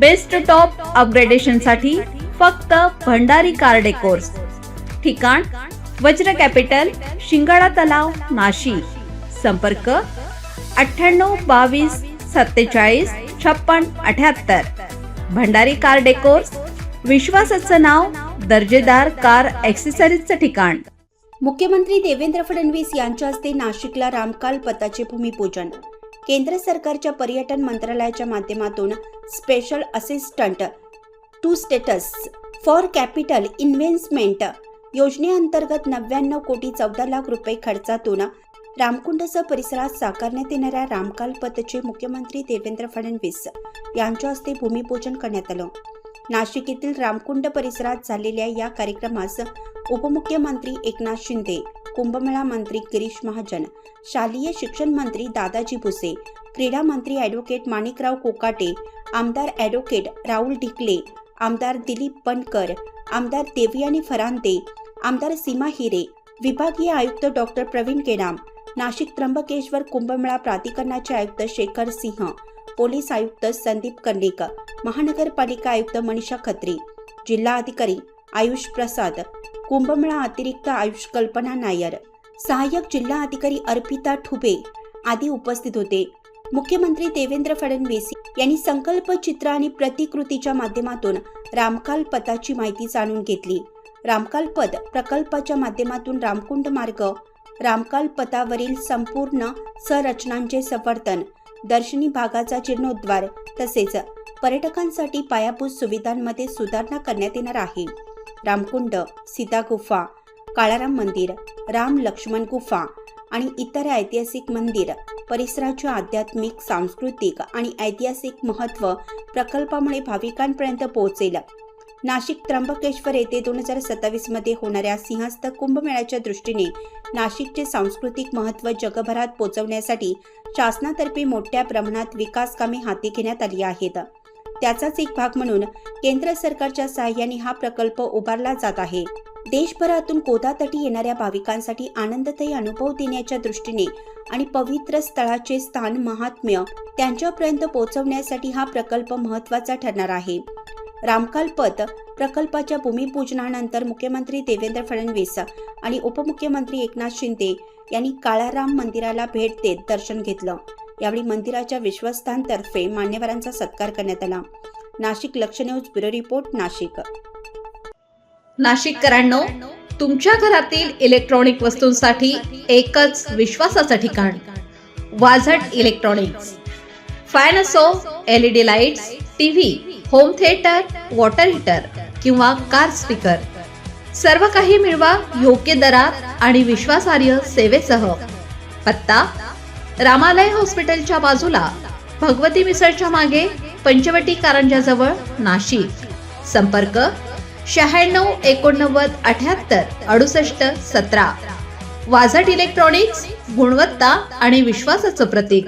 Best top अपग्रेडेशनसाठी फक्त Bhandari car decors ठिकाण वज्र capital शिंगाडा तलाव नाशिक. संपर्क अठ्ठ्याण्णव बावीस सत्तेचाळीस छप्पन अठ्याहत्तर. भंडारी कार डेकोर्स विश्वासाचं नाव दर्जेदार कार ॲक्सेसरीजचं ठिकाण. मुख्यमंत्री देवेंद्र फडणवीस यांच्या हस्ते नाशिकला रामकाल पथाचे भूमिपूजन. केंद्र सरकारच्या पर्यटन मंत्रालयाच्या माध्यमातून special assistant to states for capital investment योजनेअंतर्गत नव्याण्णव कोटी चौदा लाख रुपये खर्चातून रामकुंडसह परिसरात साकारण्यात येणाऱ्या रामकाल पथचे मुख्यमंत्री देवेंद्र फडणवीस यांच्या हस्ते भूमिपूजन करण्यात आलं. नाशिक येथील रामकुंड परिसरात झालेल्या या कार्यक्रमास उपमुख्यमंत्री एकनाथ शिंदे कुंभमेळा मंत्री गिरीश महाजन शालेय शिक्षण मंत्री दादाजी भुसे क्रीडा मंत्री ॲडव्होकेट माणिकराव कोकाटे आमदार ॲडव्होकेट राहुल ढिकले आमदार दिलीप पणकर आमदार देवयानी फरांदे आमदार सीमा हिरे विभागीय आयुक्त डॉक्टर प्रवीण केडाम नाशिक त्र्यंबकेश्वर कुंभमेळा प्राधिकरणाचे आयुक्त शेखर सिंह पोलीस आयुक्त संदीप कर्णिक महानगरपालिका आयुक्त मनीषा खत्री जिल्हा अधिकारी आयुष प्रसाद कुंभमेळा अतिरिक्त आयुष कल्पना नायर सहाय्यक जिल्हा अधिकारी अर्पिता ठुबे आदी उपस्थित होते. मुख्यमंत्री देवेंद्र फडणवीस यांनी संकल्प चित्र आणि प्रतिकृतीच्या माध्यमातून रामकाल पथाची माहिती जाणून घेतली. रामकाल पथ प्रकल्पाच्या माध्यमातून रामकुंड मार्ग रामकाल पथावरील संपूर्ण संरचनांचे समर्थन दर्शनी भागाचा जीर्णोद्धार तसेच पर्यटकांसाठी पायाभूत सुविधांमध्ये सुधारणा करण्यात येणार आहे. रामकुंड सीता गुफा काळाराम मंदिर राम लक्ष्मण गुफा आणि इतर ऐतिहासिक मंदिर परिसराचे आध्यात्मिक सांस्कृतिक आणि ऐतिहासिक महत्त्व प्रकल्पामुळे भाविकांपर्यंत पोहोचेल. नाशिक त्र्यंबकेश्वर येथे दोन हजार सत्तावीसमध्ये होणाऱ्या सिंहस्थ कुंभमेळ्याच्या दृष्टीने नाशिकचे सांस्कृतिक महत्त्व जगभरात पोहोचवण्यासाठी शासनातर्फे मोठ्या प्रमाणात विकास कामे हाती घेण्यात आली आहेत. त्याचाच एक भाग म्हणून केंद्र सरकारच्या सहाय्याने हा प्रकल्प उभारला जात आहे. देशभरातून गोदातटी येणाऱ्या भाविकांसाठी आनंददायी अनुभव देण्याच्या दृष्टीने आणि पवित्र स्थळाचे स्थान महात्म्य त्यांच्यापर्यंत पोहोचवण्यासाठी हा प्रकल्प महत्त्वाचा ठरणार आहे. रामकालपत प्रकल्पाच्या भूमिपूजनानंतर मुख्यमंत्री देवेंद्र फडणवीस आणि उपमुख्यमंत्री एकनाथ शिंदे यांनी काळाराम मंदिराला भेट देत दर्शन घेतलं. यावेळी मंदिराच्या विश्वस्तांतर्फे मान्यवरांचा सत्कार करण्यात आला. Nashik Laksh news bureau report Nashik. नाशिककरांनो तुमच्या घरातील इलेक्ट्रॉनिक वस्तूंसाठी एकच विश्वासाचं ठिकाण वाझट इलेक्ट्रॉनिक्स. फॅन असो L E D lights TV home theatre water heater किंवा कार स्पीकर सर्व काही मिळवा योग्य दरात आणि विश्वासार्ह सेवेसह. पत्ता रामालय हॉस्पिटलच्या बाजूला भगवती मिसळच्या मागे पंचवटी कारंजाजवळ नाशिक. संपर्क शहाण्णव एकोणनव्वद अठ्याहत्तर अडुसष्ट सतरा. वाझट इलेक्ट्रॉनिक्स गुणवत्ता आणि विश्वासाचं प्रतीक.